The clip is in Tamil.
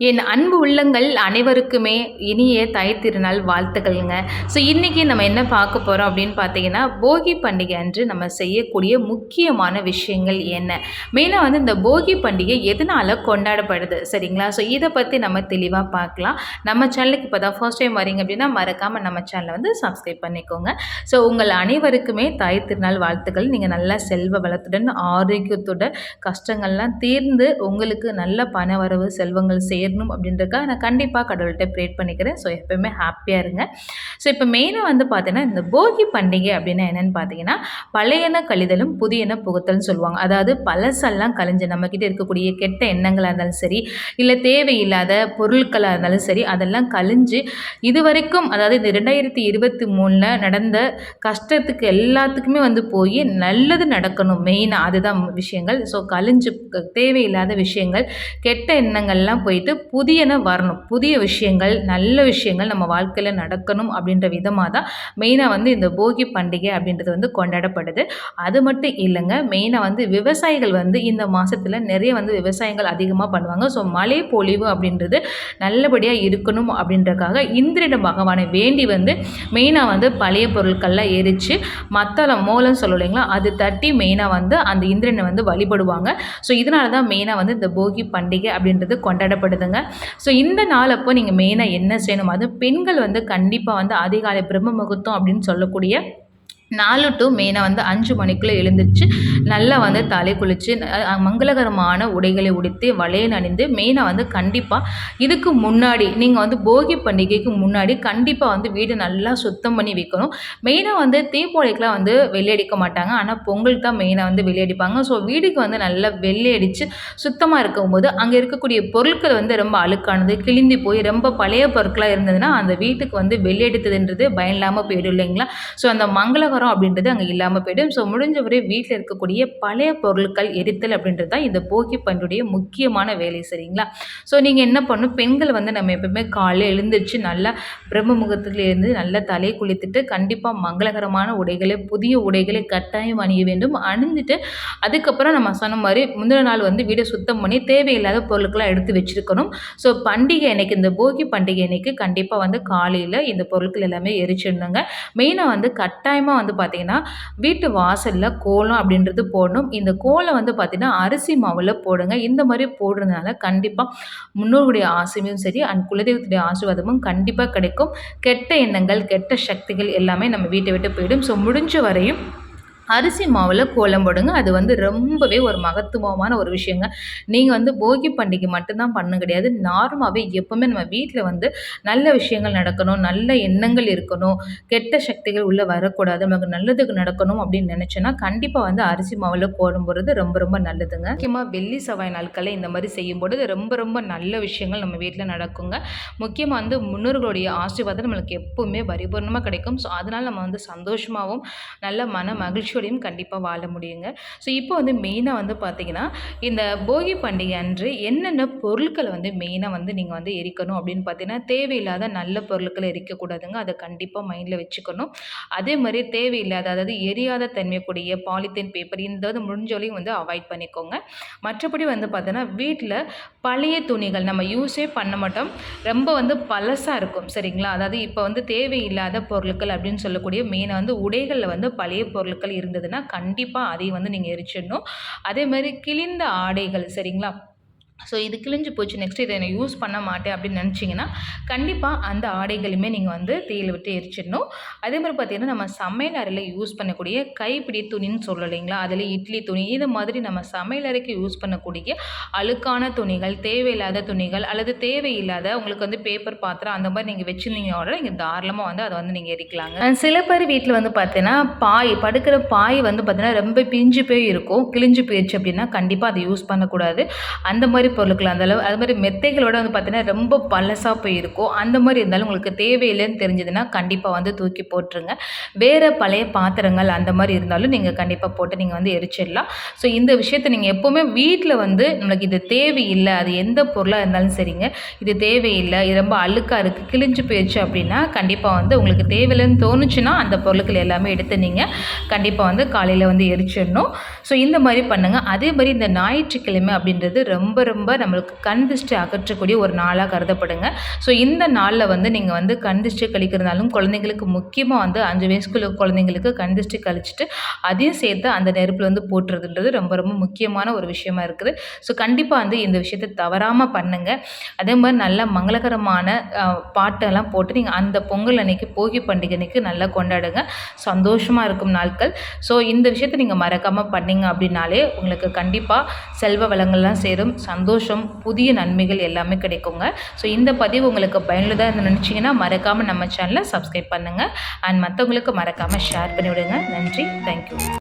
என் அன்பு உள்ளங்கள் அனைவருக்குமே இனிய தாய் திருநாள் வாழ்த்துக்கள்ங்க. ஸோ இன்றைக்கி நம்ம என்ன பார்க்க போகிறோம் அப்படின்னு பார்த்தீங்கன்னா போகி பண்டிகை அன்று நம்ம செய்யக்கூடிய முக்கியமான விஷயங்கள் என்ன? மெயினாக வந்து இந்த போகி பண்டிகை எதனால் கொண்டாடப்படுது? சரிங்களா? ஸோ இதை பற்றி நம்ம தெளிவாக பார்க்கலாம். நம்ம சேனலுக்கு இப்போ தான் ஃபர்ஸ்ட் டைம் வரீங்க அப்படின்னா மறக்காமல் நம்ம சேனலை வந்து சப்ஸ்கிரைப் பண்ணிக்கோங்க. ஸோ உங்கள் அனைவருக்குமே தாய் திருநாள் வாழ்த்துக்கள். நீங்கள் நல்லா செல்வ வளத்துடன் ஆரோக்கியத்துடன் கஷ்டங்கள்லாம் தீர்ந்து உங்களுக்கு நல்ல பண வரவு செல்வங்கள் செய்ய சேரணும் அப்படின்றக்காக நான் கண்டிப்பாக கடவுள்கிட்ட ப்ரேட் பண்ணிக்கிறேன். ஸோ எப்போயுமே ஹாப்பியாக இருங்க. ஸோ இப்போ மெயினாக வந்து பார்த்தீங்கன்னா இந்த போகி பண்டிகை அப்படின்னா என்னென்னு பார்த்தீங்கன்னா பழையன கழிதலும் புதியன புகுத்தல்னு சொல்லுவாங்க. அதாவது பழசெல்லாம் கழிஞ்சு நம்மக்கிட்ட இருக்கக்கூடிய கெட்ட எண்ணங்களாக இருந்தாலும் சரி இல்லை தேவையில்லாத பொருட்களாக இருந்தாலும் சரி அதெல்லாம் கழிஞ்சு இது வரைக்கும் அதாவது இந்த ரெண்டாயிரத்தி இருபத்தி மூணில் நடந்த கஷ்டத்துக்கு எல்லாத்துக்குமே வந்து போய் நல்லது நடக்கணும். மெயினாக அதுதான் விஷயங்கள். ஸோ கழிஞ்சு தேவையில்லாத விஷயங்கள் கெட்ட எண்ணங்கள்லாம் போயிட்டு புதியன வரணும். புதிய விஷயங்கள் நல்ல விஷயங்கள் நம்ம வாழ்க்கையில் நடக்கணும் அப்படின்ற விதமாக தான் மெயினாக வந்து இந்த போகி பண்டிகை அப்படின்றது வந்து கொண்டாடப்படுது. அது மட்டும் இல்லைங்க மெயினாக வந்து விவசாயிகள் வந்து இந்த மாதத்தில் நிறைய வந்து விவசாயங்கள் அதிகமாக பண்ணுவாங்க. ஸோ மழை பொழிவு அப்படின்றது நல்லபடியாக இருக்கணும் அப்படின்றக்காக இந்திரிட பகவானை வேண்டி வந்து மெயினாக வந்து பழைய பொருட்கள்லாம் எரித்து மத்தளம் மூலம் இல்லைங்களா அது தட்டி மெயினாக வந்து அந்த இந்திரனை வந்து வழிபடுவாங்க. ஸோ இதனால தான் மெயினாக வந்து இந்த போகி பண்டிகை அப்படின்றது கொண்டாடப்படுது. கொண்டாடப்படுதுங்க ஸோ இந்த நாள் அப்போ நீங்கள் மெயினாக என்ன செய்யணும்? அது பெண்கள் வந்து கண்டிப்பாக வந்து அதிகாலை பிரம்ம முகூர்த்தம் அப்படின்னு சொல்லக்கூடிய நாலு டு மெயினாக வந்து அஞ்சு மணிக்குள்ளே எழுந்திரிச்சு நல்லா வந்து தலை குளித்து மங்களகரமான உடைகளை உடுத்தி வளையல் அணிந்து மெயினாக வந்து கண்டிப்பாக இதுக்கு முன்னாடி நீங்கள் வந்து போகி பண்டிகைக்கு முன்னாடி கண்டிப்பாக வந்து வீடு நல்லா சுத்தம் பண்ணி வைக்கணும். மெயினாக வந்து தீபாவளிக்கெலாம் வந்து வெள்ளையடிக்க மாட்டாங்க. ஆனால் பொங்கல் தான் மெயினாக வந்து வெள்ளையடிப்பாங்க. ஸோ வீடுக்கு வந்து நல்லா வெள்ளையடித்து சுத்தமாக இருக்கும்போது அங்கே இருக்கக்கூடிய பொருட்கள் வந்து ரொம்ப அழுக்கானது கிழிந்து போய் ரொம்ப பழைய பொருட்களாக இருந்ததுன்னா அந்த வீட்டுக்கு வந்து வெள்ளையடித்ததுன்றது பயம் இல்லாமல் போயிடும் இல்லைங்களா? ஸோ அந்த மங்களகரம் வியாபாரம் அப்படின்றது அங்கே இல்லாமல் போயிடும். ஸோ முடிஞ்ச வரை வீட்டில் இருக்கக்கூடிய பழைய பொருட்கள் எரித்தல் அப்படின்றது தான் இந்த போகி பண்டிகைய முக்கியமான வேலை சரிங்களா? ஸோ நீங்கள் என்ன பண்ணணும்? பெண்கள் வந்து நம்ம எப்பவுமே காலையில் எழுந்திரிச்சு நல்லா பிரம்ம முகத்தில் இருந்து நல்லா தலை குளித்துட்டு கண்டிப்பாக மங்களகரமான உடைகளை புதிய உடைகளை கட்டாயம் அணிய வேண்டும். அணிஞ்சிட்டு அதுக்கப்புறம் நம்ம சொன்ன மாதிரி முந்தின நாள் வந்து வீடை சுத்தம் பண்ணி தேவையில்லாத பொருட்களாக எடுத்து வச்சுருக்கணும். ஸோ பண்டிகை அன்னைக்கு இந்த போகி பண்டிகை அன்னைக்கு கண்டிப்பாக வந்து காலையில் இந்த பொருட்கள் எல்லாமே எரிச்சிருந்தாங்க மெயினாக வந்து கட்டாயமாக வந்து பார்த்திங்கன்னா வீட்டு வாசலில் கோலம் அப்படின்றது போடணும். இந்த கோலம் வந்து பார்த்திங்கன்னா அரிசி மாவில் போடுங்க. இந்த மாதிரி போடுறதுனால கண்டிப்பாக முன்னோருடைய ஆசையும் சரி அண்ட் குலதெய்வத்துடைய ஆசீர்வாதமும் கண்டிப்பாக கிடைக்கும். கெட்ட எண்ணங்கள் கெட்ட சக்திகள் எல்லாமே நம்ம வீட்டை விட்டு போயிடும். ஸோ முடிஞ்ச வரையும் அரிசி மாவில் கோலம் போடுங்க. அது வந்து ரொம்பவே ஒரு மகத்துவமான ஒரு விஷயங்க. நீங்கள் வந்து போகி பண்டிகை மட்டும்தான் பண்ண கிடையாது. நார்மலாகவே எப்போவுமே நம்ம வீட்டில் வந்து நல்ல விஷயங்கள் நடக்கணும் நல்ல எண்ணங்கள் இருக்கணும் கெட்ட சக்திகள் உள்ளே வரக்கூடாது நமக்கு நல்லதுக்கு நடக்கணும் அப்படின்னு நினச்சோன்னா கண்டிப்பாக வந்து அரிசி மாவில் கோலம் போடுறது ரொம்ப ரொம்ப நல்லதுங்க. முக்கியமாக வெள்ளி செவ்வாய் நாட்களில் இந்த மாதிரி செய்யும்போது ரொம்ப ரொம்ப நல்ல விஷயங்கள் நம்ம வீட்டில் நடக்குங்க. முக்கியமாக வந்து முன்னோர்களுடைய ஆசீர்வாதம் நம்மளுக்கு எப்போவுமே பரிபூர்ணமாக கிடைக்கும். ஸோ அதனால் நம்ம வந்து சந்தோஷமாகவும் நல்ல மன மகிழ்ச்சி மகிழ்ச்சியோடையும் கண்டிப்பாக வாழ முடியுங்க. ஸோ இப்போ வந்து மெயினாக வந்து பார்த்திங்கன்னா இந்த போகி பண்டிகை அன்று என்னென்ன பொருட்களை வந்து மெயினாக வந்து நீங்கள் வந்து எரிக்கணும் அப்படின்னு பார்த்தீங்கன்னா தேவையில்லாத நல்ல பொருட்களை எரிக்கக்கூடாதுங்க. அதை கண்டிப்பாக மைண்டில் வச்சுக்கணும். அதே மாதிரி தேவையில்லாத அதாவது எரியாத தன்மைக்கூடிய பாலித்தீன் பேப்பர் இந்த முடிஞ்சோலையும் வந்து அவாய்ட் பண்ணிக்கோங்க. மற்றபடி வந்து பார்த்தோன்னா வீட்டில் பழைய துணிகள் நம்ம யூஸே பண்ண மாட்டோம். ரொம்ப வந்து பழசாக இருக்கும் சரிங்களா? அதாவது இப்போ வந்து தேவையில்லாத பொருட்கள் அப்படின்னு சொல்லக்கூடிய மெயினாக வந்து உடைகளில் வந்து பழைய பொருட்கள் இருந்ததுன்னா கண்டிப்பாக அதையும் வந்து நீங்கள் எரிச்சிடணும். அதே மாதிரி கிழிந்த ஆடைகள் சரிங்களா? ஸோ இது கிழிஞ்சு போச்சு. நெக்ஸ்ட் இதை நான் யூஸ் பண்ண மாட்டேன் அப்படின்னு நினச்சிங்கன்னா கண்டிப்பாக அந்த ஆடைகளுமே நீங்கள் வந்து தீயில் விட்டு எரிச்சிடணும். அதே மாதிரி பார்த்திங்கன்னா நம்ம சமையல் அறையில் யூஸ் பண்ணக்கூடிய கைப்பிடி துணின்னு சொல்லலைங்களா அதில் இட்லி துணி இது மாதிரி நம்ம சமையல் அறைக்கு யூஸ் பண்ணக்கூடிய அழுக்கான துணிகள் தேவையில்லாத துணிகள் அல்லது தேவையில்லாத உங்களுக்கு வந்து பேப்பர் பாத்திரம் அந்த மாதிரி நீங்கள் வச்சுருந்தீங்க நீங்கள் தாராளமாக வந்து அதை வந்து நீங்கள் எரிக்கலாங்க. சில பேர் வீட்டில் வந்து பார்த்தீங்கன்னா பாய் படுக்கிற பாய் வந்து பார்த்தீங்கன்னா ரொம்ப பிஞ்சு போய் இருக்கும் கிழிஞ்சு போயிடுச்சு அப்படின்னா கண்டிப்பாக அதை யூஸ் பண்ணக்கூடாது. அந்த மாதிரி மாதிரி பொருட்கள் அந்தளவு அது மாதிரி மெத்தைகளோட வந்து பார்த்திங்கன்னா ரொம்ப பழசாக போயிருக்கும் அந்த மாதிரி இருந்தாலும் உங்களுக்கு தேவையில்லைன்னு தெரிஞ்சதுன்னா கண்டிப்பாக வந்து தூக்கி போட்டுருங்க. வேறு பழைய பாத்திரங்கள் அந்த மாதிரி இருந்தாலும் நீங்கள் கண்டிப்பாக போட்டு நீங்கள் வந்து எரிச்சிடலாம். ஸோ இந்த விஷயத்தை நீங்கள் எப்போவுமே வீட்டில் வந்து நம்மளுக்கு இது தேவையில்லை அது எந்த பொருளாக இருந்தாலும் சரிங்க. இது தேவையில்லை இது ரொம்ப அழுக்காக இருக்குது கிழிஞ்சு போயிடுச்சு அப்படின்னா கண்டிப்பாக வந்து உங்களுக்கு தேவையில்லைன்னு தோணுச்சுன்னா அந்த பொருட்கள் எல்லாமே எடுத்து நீங்கள் கண்டிப்பாக வந்து காலையில் வந்து எரிச்சிடணும். ஸோ இந்த மாதிரி பண்ணுங்கள் அதே மாதிரி இந்த ஞாயிற்றுக்கிழமை அப்படின்றது ரொம்ப ரொம்ப ரொம்ப நம்மளுக்கு கண் திருஷ்டி அகற்றக்கூடிய ஒரு நாளாக கருதப்படுங்க. ஸோ இந்த நாளில் வந்து நீங்கள் வந்து கண் திருஷ்டி கழிக்கிறதுனாலும் குழந்தைங்களுக்கு முக்கியமாக வந்து அஞ்சு வயசுக்குள்ள குழந்தைங்களுக்கு கண் திருஷ்டி கழிச்சிட்டு அதையும் சேர்த்து அந்த நெருப்பில் வந்து போட்டுறதுன்றது ரொம்ப ரொம்ப முக்கியமான ஒரு விஷயமா இருக்குது. ஸோ கண்டிப்பாக வந்து இந்த விஷயத்தை தவறாமல் பண்ணுங்கள் அதே மாதிரி நல்ல மங்களகரமான பாட்டெல்லாம் போட்டு நீங்கள் அந்த பொங்கல் அன்னைக்கு போகி பண்டிகை அன்னைக்கு நல்லா கொண்டாடுங்க. சந்தோஷமாக இருக்கும் நாட்கள். ஸோ இந்த விஷயத்தை நீங்கள் மறக்காமல் பண்ணீங்க அப்படின்னாலே உங்களுக்கு கண்டிப்பாக செல்வ வளங்கள்லாம் சேரும். சந்தோஷம் சந்தோஷம் புதிய நன்மைகள் எல்லாமே கிடைக்குங்க. ஸோ இந்த பதிவு உங்களுக்கு பயனுள்ளதாக இருந்து நினச்சிங்கன்னா மறக்காமல் நம்ம சேனலை சப்ஸ்கிரைப் பண்ணுங்கள் அண்ட் மற்றவங்களுக்கு மறக்காமல் ஷேர் பண்ணிவிடுங்க. நன்றி. தேங்க்யூ